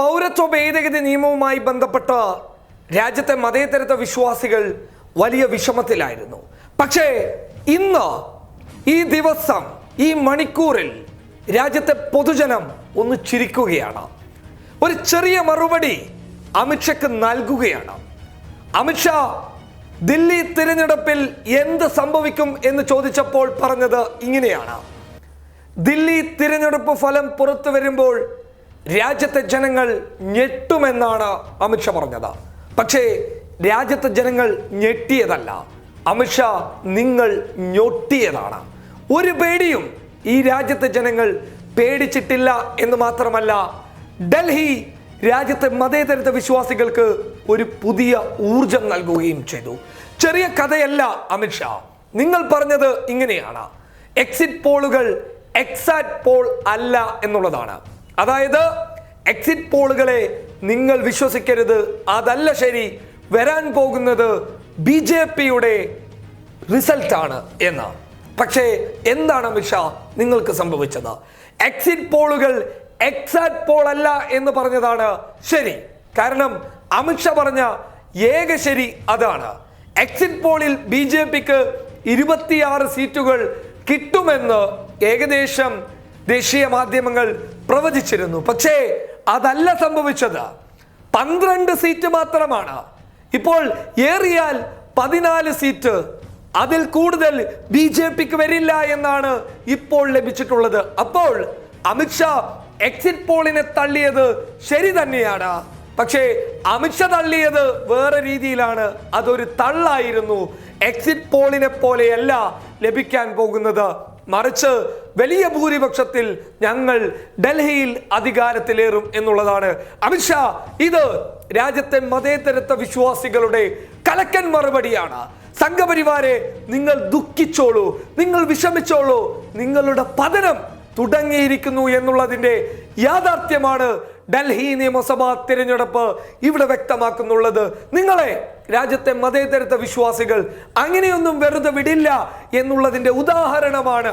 പൗരത്വ ഭേദഗതി നിയമവുമായി ബന്ധപ്പെട്ട രാജ്യത്തെ മതേതരത്വ വിശ്വാസികൾ വലിയ വിഷമത്തിലായിരുന്നു. പക്ഷേ ഇന്ന് ഈ ദിവസം ഈ മണിക്കൂറിൽ രാജ്യത്തെ പൊതുജനം ഒന്ന് ചിരിക്കുകയാണ്. ഒരു ചെറിയ മറുപടി അമിത്ഷയ്ക്ക് നൽകുകയാണ്. അമിത്ഷാ ദില്ലി തിരഞ്ഞെടുപ്പിൽ എന്ത് സംഭവിക്കും എന്ന് ചോദിച്ചപ്പോൾ പറഞ്ഞത് ഇങ്ങനെയാണ്. ദില്ലി തിരഞ്ഞെടുപ്പ് ഫലം പുറത്തു വരുമ്പോൾ രാജ്യത്തെ ജനങ്ങൾ ഞെട്ടുമെന്നാണ് അമിത്ഷാ പറഞ്ഞത്. പക്ഷേ രാജ്യത്തെ ജനങ്ങൾ ഞെട്ടിയതല്ല. അമിത്ഷാ നിങ്ങൾ ഞൊട്ടിയതാണ്. ഒരു പേടിയും ഈ രാജ്യത്തെ ജനങ്ങൾ പേടിച്ചിട്ടില്ല എന്ന് മാത്രമല്ല ഡൽഹി രാജ്യത്തെ മതേതരത്വ വിശ്വാസികൾക്ക് ഒരു പുതിയ ഊർജം നൽകുകയും ചെയ്തു. ചെറിയ കഥയല്ല അമിത്ഷാ നിങ്ങൾ പറഞ്ഞത് ഇങ്ങനെയാണ്. എക്സിറ്റ് പോളുകൾ എക്സാറ്റ് പോൾ അല്ല എന്നുള്ളതാണ്. അതായത് എക്സിറ്റ് പോളുകളെ നിങ്ങൾ വിശ്വസിക്കരുത്. അതല്ല ശരി വരാൻ പോകുന്നത് ബി ജെ പിയുടെ റിസൾട്ടാണ് എന്ന്. പക്ഷേ എന്താണ് അമിത്ഷാ നിങ്ങൾക്ക് സംഭവിച്ചത്? എക്സിറ്റ് പോളുകൾ എക്സാക്ട് പോൾ അല്ല എന്ന് പറഞ്ഞതാണ് ശരി. കാരണം അമിത്ഷാ പറഞ്ഞ ഏക ശരി അതാണ് എക്സിറ്റ് പോളിൽ ബി ജെ പിക്ക് ഇരുപത്തിയാറ് സീറ്റുകൾ കിട്ടുമെന്ന് ഏകദേശം ദേശീയ മാധ്യമങ്ങൾ പ്രവചിച്ചിരുന്നു. പക്ഷേ അതല്ല സംഭവിച്ചത്. പന്ത്രണ്ട് സീറ്റ് മാത്രമാണ്. ഇപ്പോൾ ഏറിയാൽ പതിനാല് സീറ്റ്. അതിൽ കൂടുതൽ ബി ജെ പിക്ക് വരില്ല എന്നാണ് ഇപ്പോൾ ലഭിച്ചിട്ടുള്ളത്. അപ്പോൾ അമിത്ഷാ എക്സിറ്റ് പോളിനെ തള്ളിയത് ശരി തന്നെയാണ്. പക്ഷേ അമിത്ഷാ തള്ളിയത് വേറെ രീതിയിലാണ്. അതൊരു തള്ളായിരുന്നു. എക്സിറ്റ് പോളിനെ പോലെയല്ല ലഭിക്കാൻ പോകുന്നത്. മറിച്ച് വലിയ ഭൂരിപക്ഷത്തിൽ ഞങ്ങൾ ഡൽഹിയിൽ അധികാരത്തിലേറും എന്നുള്ളതാണ്. അമിത്ഷാ ഇത് രാജ്യത്തെ മതേതരത്വ വിശ്വാസികളുടെ കലക്കൻ മറുപടിയാണ്. സംഘപരിവാരെ നിങ്ങൾ ദുഃഖിച്ചോളൂ നിങ്ങൾ വിഷമിച്ചോളൂ നിങ്ങളുടെ പതനം തുടങ്ങിയിരിക്കുന്നു എന്നുള്ളതിന്റെ യാഥാർത്ഥ്യമാണ് ഡൽഹി നിയമസഭാ തിരഞ്ഞെടുപ്പ് ഇവിടെ വ്യക്തമാക്കുന്നുള്ളത്. നിങ്ങളെ രാജ്യത്തെ മതേതരത്വ വിശ്വാസികൾ അങ്ങനെയൊന്നും വെറുതെ വിടില്ല എന്നുള്ളതിന്റെ ഉദാഹരണമാണ്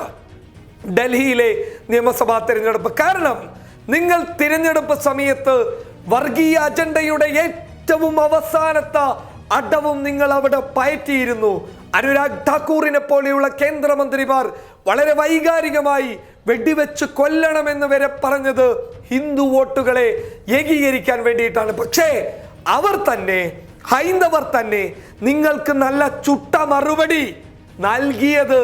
ഡൽഹിയിലെ നിയമസഭാ തിരഞ്ഞെടുപ്പ്. കാരണം നിങ്ങൾ തിരഞ്ഞെടുപ്പ് സമയത്ത് വർഗീയ അജണ്ടയുടെ ഏറ്റവും അവസാനത്തെ അടവും നിങ്ങൾ അവിടെ പയറ്റിയിരുന്നു. അനുരാഗ് ഠാക്കൂറിനെ പോലെയുള്ള കേന്ദ്രമന്ത്രിമാർ വളരെ വൈകാരികമായി വെടിവെച്ച് കൊല്ലണമെന്ന് വരെ പറഞ്ഞത് ഹിന്ദു വോട്ടുകളെ ഏകീകരിക്കാൻ വേണ്ടിയിട്ടാണ്. പക്ഷേ അവർ തന്നെ ഹൈന്ദവർ തന്നെ നിങ്ങൾക്ക് നല്ല ചുട്ട മറുപടി നൽകിയത്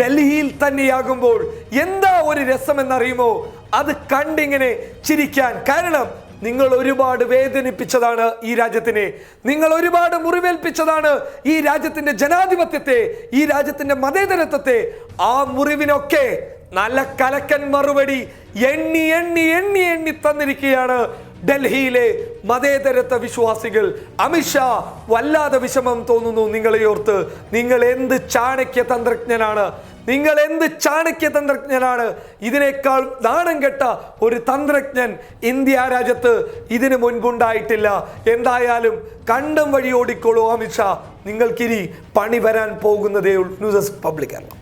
ഡൽഹിയിൽ തന്നെയാകുമ്പോൾ. എന്താ ഒരു രസമെന്നറിയുമോ? അത് കണ്ടിങ്ങനെ ചിരിക്കാൻ. കാരണം നിങ്ങൾ ഒരുപാട് വേദനിപ്പിച്ചതാണ് ഈ രാജ്യത്തിനെ. നിങ്ങൾ ഒരുപാട് മുറിവേൽപ്പിച്ചതാണ് ഈ രാജ്യത്തിന്റെ ജനാധിപത്യത്തെ ഈ രാജ്യത്തിന്റെ മതേതരത്വത്തെ. ആ മുറിവിനൊക്കെ നല്ല കലക്കൻ മറുപടി എണ്ണി എണ്ണി എണ്ണി എണ്ണി തന്നിരിക്കുകയാണ് ഡൽഹിയിലെ മതേതരത്വ വിശ്വാസികൾ. അമിത്ഷാ വല്ലാതെ വിഷമം തോന്നുന്നു നിങ്ങളെ ഓർത്ത്. നിങ്ങൾ എന്ത് ചാണക്യ തന്ത്രജ്ഞനാണ്? നിങ്ങൾ എന്ത് ചാണക്യ തന്ത്രജ്ഞനാണ്? ഇതിനേക്കാൾ നാണം കെട്ട ഒരു തന്ത്രജ്ഞൻ ഇന്ത്യ രാജ്യത്ത് ഇതിനു മുൻപുണ്ടായിട്ടില്ല. എന്തായാലും കണ്ടം വഴി ഓടിക്കോളൂ അമിത്ഷാ നിങ്ങൾക്കിനി പണി വരാൻ പോകുന്നതേ ഉള്ളൂ. News public